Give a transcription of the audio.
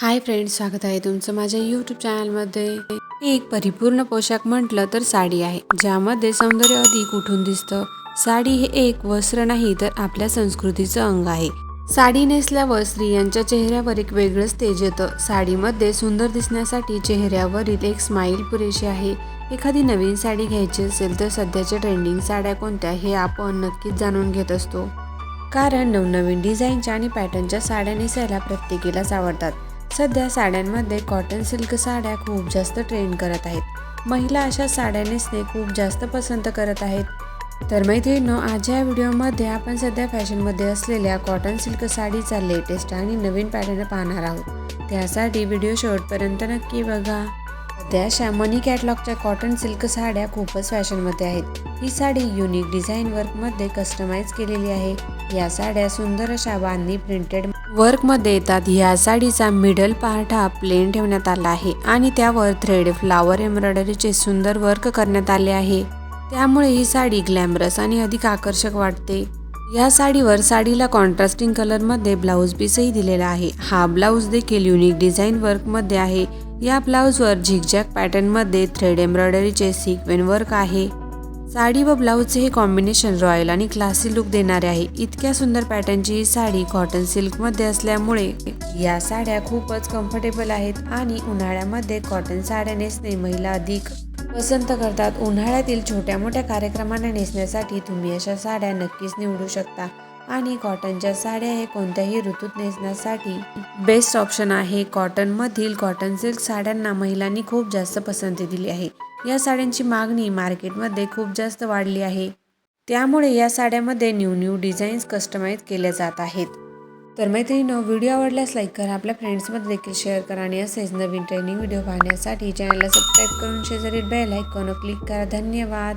Hi friends स्वागत आहे तुमचं माझ्या यूट्यूब चॅनलमध्ये. एक परिपूर्ण पोशाख म्हटलं तर साडी आहे ज्यामध्ये सौंदर्य अधिक उठून दिसतं. साडी हे एक वस्त्र नाही तर आपल्या संस्कृतीचं अंग आहे. साडी नेसल्यावर स्त्रियांच्या चेहऱ्यावर एक वेगळंच तेज येतं. साडीमध्ये सुंदर दिसण्यासाठी चेहऱ्यावरील एक स्माईल पुरेशी आहे. एखादी नवीन साडी घ्यायची असेल तर सध्याच्या ट्रेंडिंग साड्या कोणत्या हे आपण नक्कीच जाणून घेत असतो. कारण नवनवीन डिझाईनच्या आणि पॅटर्नच्या साड्या नेसायला प्रत्येकीलाच आवडतात. सध्या साड्यांमध्ये कॉटन सिल्क साड्या खूप जास्त ट्रेंड करत आहेत. महिला अशा साड्या नेसणे खूप जास्त पसंत करत आहेत. तर मैत्रिणींनो आज या व्हिडिओमध्ये आपण सध्या फॅशनमध्ये असलेल्या कॉटन सिल्क साडीचा लेटेस्ट आणि नवीन पॅटर्न पाहणार आहोत. त्यासाठी व्हिडिओ शेवटपर्यंत नक्की बघा. सध्या अशा मनी कॅटलॉगच्या कॉटन सिल्क साड्या खूपच फॅशनमध्ये आहेत. ही साडी युनिक डिझाईन वर्कमध्ये कस्टमाइज केलेली आहे. या साड्या सुंदर अशा बांधणी प्रिंटेड वर्कमध्ये येतात. ह्या साडीचा मिडल पार्ट हा प्लेन ठेवण्यात आला आहे आणि त्यावर थ्रेड फ्लावर एम्ब्रॉयडरीचे सुंदर वर्क करण्यात आले आहे. त्यामुळे ही साडी ग्लॅमरस आणि अधिक आकर्षक वाटते. या साडीवर साडीला कॉन्ट्रास्टिंग कलरमध्ये ब्लाऊज पीसही दिलेला आहे. हा ब्लाऊज देखील युनिक डिझाईन वर्कमध्ये आहे. या ब्लाऊजवर झिगझॅग पॅटर्नमध्ये थ्रेड एम्ब्रॉयडरीचे सिक्वेन वर्क आहे. साडी व ब्लाऊजचे हे कॉम्बिनेशन रॉयल आणि क्लासी लुक देणारे आहे. इतक्या सुंदर पॅटर्नची ही साडी कॉटन सिल्कमध्ये असल्यामुळे या साड्या खूपच कम्फर्टेबल आहेत आणि उन्हाळ्यामध्ये कॉटन साड्या नेसणे महिला अधिक पसंत करतात. उन्हाळ्यातील छोट्या मोठ्या कार्यक्रमांना नेसण्यासाठी तुम्ही अशा साड्या नक्कीच निवडू शकता. आणि कॉटनच्या साड्या हे कोणत्याही ऋतूत नेसण्यासाठी बेस्ट ऑप्शन आहे. कॉटनमधील कॉटन सिल्क साड्यांना महिलांनी खूप जास्त पसंती दिली आहे. या साड्यांची मागणी मार्केटमध्ये खूप जास्त वाढली आहे. त्यामुळे या साड्यामध्ये न्यू न्यू डिझाईन्स कस्टमाइज केल्या जात आहेत. तर मैत्रिणीनं व्हिडिओ आवडल्यास लाईक करा. आपल्या फ्रेंड्समध्ये देखील शेअर करा आणि असेच नवीन ट्रेनिंग व्हिडिओ पाहण्यासाठी चॅनलला सबस्क्राईब करून शेजारी बेल आयकॉन क्लिक करा. धन्यवाद!